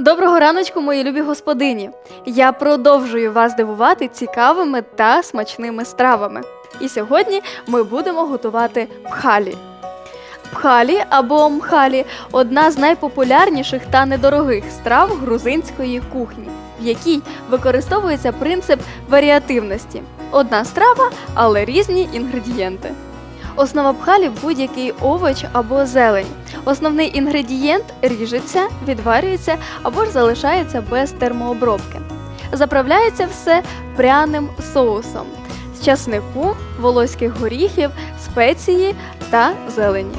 Доброго раночку, мої любі господині! Я продовжую вас дивувати цікавими та смачними стравами. І сьогодні ми будемо готувати пхалі. Пхалі або мхалі одна з найпопулярніших та недорогих страв грузинської кухні, в якій використовується принцип варіативності. Одна страва, але різні інгредієнти. Основа пхалі будь-який овоч або зелень. Основний інгредієнт ріжеться, відварюється або ж залишається без термообробки. Заправляється все пряним соусом з часнику, волоських горіхів, спеції та зелені.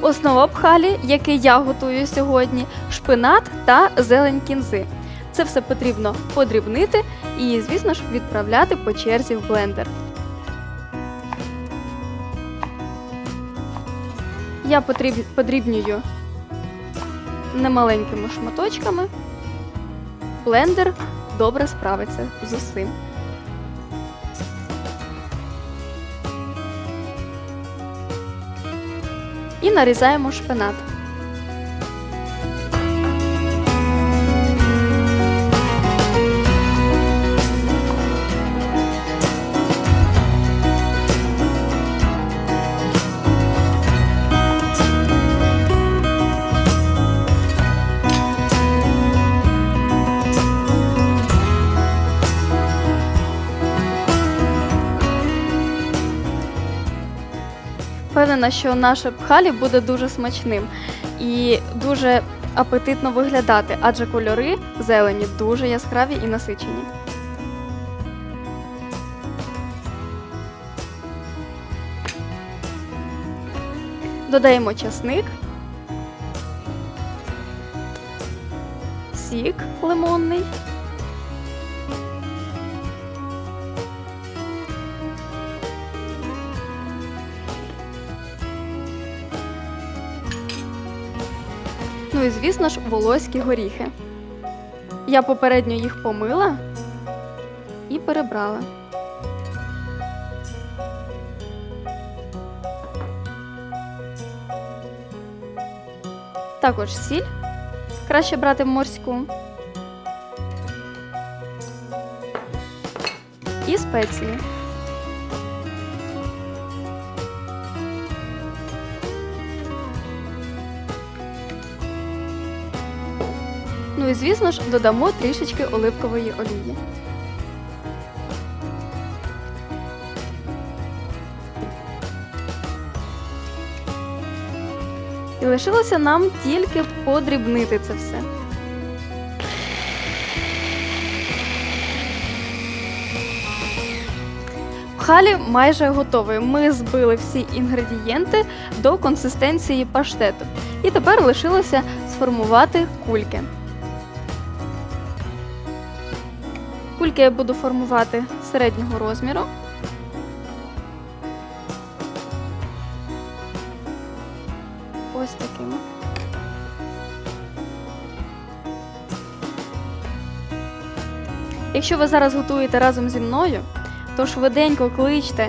Основа пхалі, який я готую сьогодні, шпинат та зелень кінзи. Це все потрібно подрібнити і, звісно ж, відправляти по черзі в блендер. Я подрібнюю немаленькими шматочками. Блендер добре справиться з усім. І нарізаємо шпинат. Впевнена, що наше пхалі буде дуже смачним і дуже апетитно виглядати, адже кольори зелені дуже яскраві і насичені. Додаємо часник, сік лимонний. Ну і звісно ж, волоські горіхи. Я попередньо їх помила і перебрала. Також сіль. Краще брати морську. І спеції. Ну і звісно ж додамо трішечки оливкової олії. І лишилося нам тільки подрібнити це все. Пхалі майже готовий. Ми збили всі інгредієнти до консистенції паштету. І тепер лишилося сформувати кульки. Кульки я буду формувати середнього розміру. Ось такими. Якщо ви зараз готуєте разом зі мною, то швиденько кличте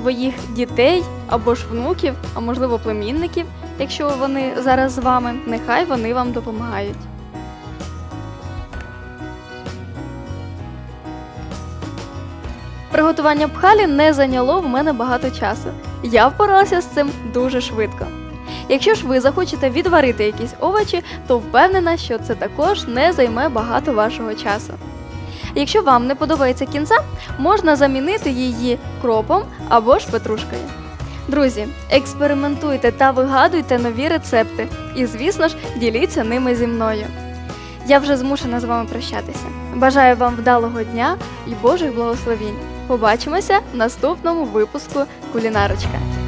своїх дітей або ж внуків, а можливо племінників, якщо вони зараз з вами, нехай вони вам допомагають. Приготування пхалі не зайняло в мене багато часу. Я впоралася з цим дуже швидко. Якщо ж ви захочете відварити якісь овочі, то впевнена, що це також не займе багато вашого часу. Якщо вам не подобається кінза, можна замінити її кропом або ж петрушкою. Друзі, експериментуйте та вигадуйте нові рецепти. І, звісно ж, діліться ними зі мною. Я вже змушена з вами прощатися. Бажаю вам вдалого дня і Божих благословінь. Побачимося в наступному випуску Кулінарочка.